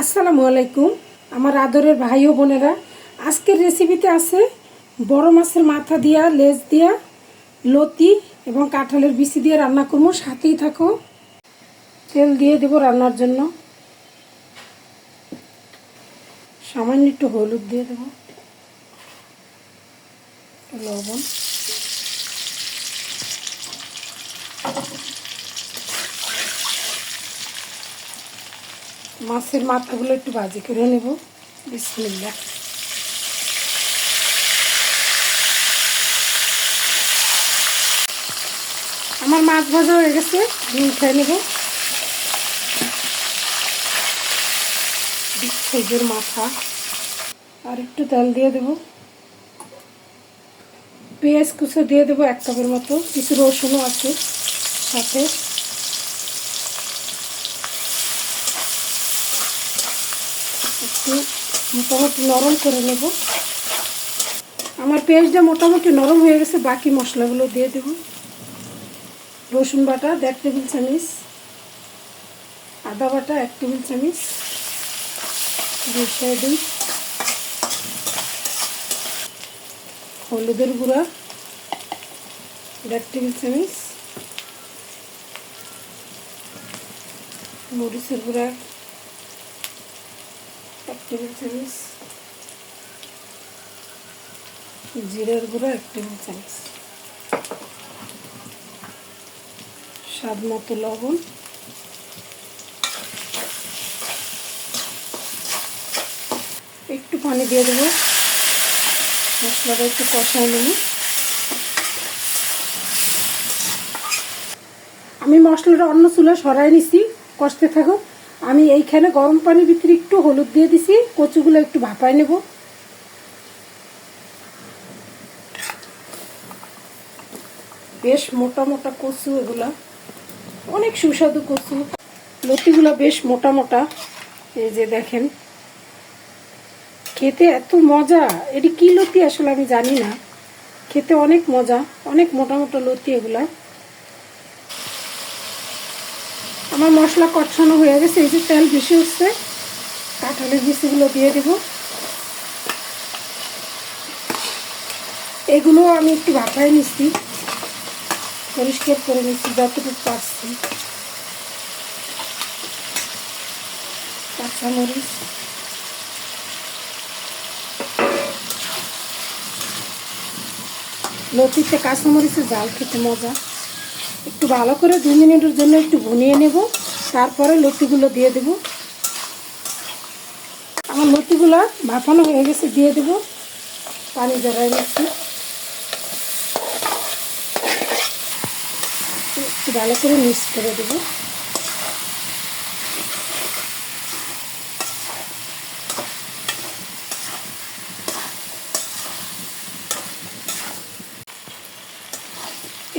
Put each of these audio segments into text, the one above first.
আসসালামু আলাইকুম, আমার আদরের ভাই ও বোনেরা। আজকের রেসিপিতে আছে বড় মাছের মাথা দিয়া, লেজ দিয়া, লতি এবং কাঁঠালের বিচি দিয়ে রান্না করব। সাথেই থাকো। তেল দিয়ে দেবো রান্নার জন্য। সামান্য একটু হলুদ দিয়ে দেবো। লবণ। মাছের মাথাগুলো একটু ভাজি করে নেব। বিসমিল্লা আমার মাছ ভাজা হয়ে গেছে আমি উঠে নেব। সেজের মাথা। আর একটু তেল দিয়ে দেব। পেঁয়াজ কুচো দিয়ে দেবো এক কাপের মতো। কিছু রসুনও আছে সাথে। একটু মোটামুটি নরম করে নেব। আমার পেঁয়াজটা মোটামুটি নরম হয়ে গেছে, বাকি মশলাগুলো দিয়ে দেব। রসুন বাটা দেড় টেবিল চামিচ, আদা বাটা এক টেবিল চামিচ বসিয়ে দিই হলুদের গুঁড়া দেড় টেবিল চামিচ, মরিচের গুঁড়া টেবিল চামচ জিরার গুঁড়ো এক টেবিল চামচ স্বাদ মতো লবণ. একটু পানি দিয়ে দেবো। মশলাটা একটু কষায় নেব। আমি মশলাটা অন্য চুলা সরাই নিছি। কষতে থাকো। আমি এইখানে গরম পানির ভিতরে একটু হলুদ দিয়ে দিছি, কচুগুলো একটু ভাপায় নেব। বেশ মোটা মোটা কচু এগুলা। অনেক সুস্বাদু কচু। লতিগুলো বেশ মোটা মোটা। এই যে দেখেন। খেতে এত মজা। এটি কি লতি আসলে আমি জানি না। খেতে অনেক মজা, অনেক মোটা মোটা লতি এগুলা। আমার মশলা কষানো হয়ে গেছে, এই যে তেল বেশি উঠছে, কাঁঠালের বিচিগুলো দিয়ে দেব। এগুলো আমি একটু ভাপায় নিচ্ছি, পরিষ্কার করে নিচ্ছি, যতটুকু পারছি। কাঁচামরিচ লতিতে কাঁচামরিচের জাল খেতে মজা। একটু ভালো করে দু মিনিটের জন্য একটু ভুনিয়ে নেব। তারপরে লতিগুলো দিয়ে দেব। আমার লতিগুলো ভাপানো হয়ে গেছে, দিয়ে দেব। পানি জড়াই গেছে একটু ভালো করে মিক্স করে দেব।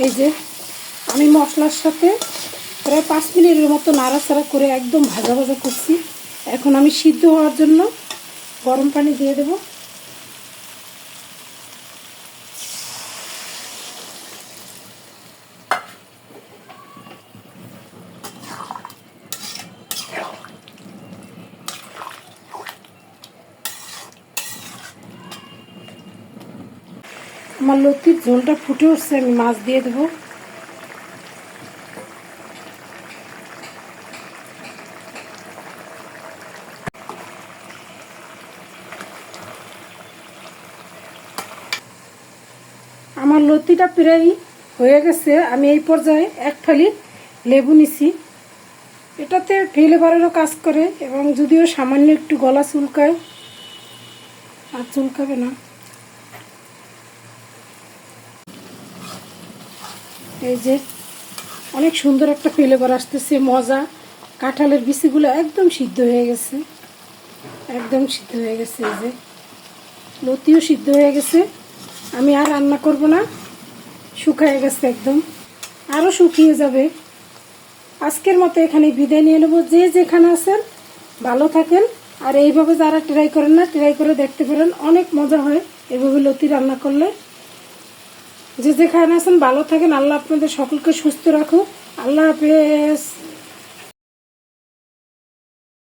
এই যে আমি মশলার সাথে প্রায় পাঁচ মিনিটের মতো নাড়াচাড়া করে একদম ভাজা ভাজা করছি। এখন আমি সিদ্ধ হওয়ার জন্য গরম পানি দিয়ে দেব। আমার লতির ঝোলটা ফুটে উঠছে, আমি মাছ দিয়ে দেবো। আমার লতিটা প্রায় হয়ে গেছে। আমি এই পর্যায়ে এক থালি লেবু নিছি। এটাতে ফ্লেভারেরও কাজ করে এবং যদিও সামান্য একটু গলা চুলকায়, আর চুলকাবে না। এই যে অনেক সুন্দর একটা ফ্লেভার আসতেছে, মজা। কাঁঠালের বিচিগুলো একদম সিদ্ধ হয়ে গেছে। একদম সিদ্ধ হয়ে গেছে এই যে। লতিও সিদ্ধ হয়ে গেছে। আমি আর রান্না করব না। শুকায় গেছে একদম। আরও শুকিয়ে যাবে। আজকের মতো এখানে বিদায় নিয়ে নেব। যে যেখানে আছেন, ভালো থাকেন। আর এইভাবে যারা ট্রাই করেন না ট্রাই করে দেখতে পারেন। অনেক মজা হয় এভাবে লতি রান্না করলে। যে যেখানে আছেন, ভালো থাকেন। আল্লাহ আপনাদের সকলকে সুস্থ রাখুক। আল্লাহ হাফেজ।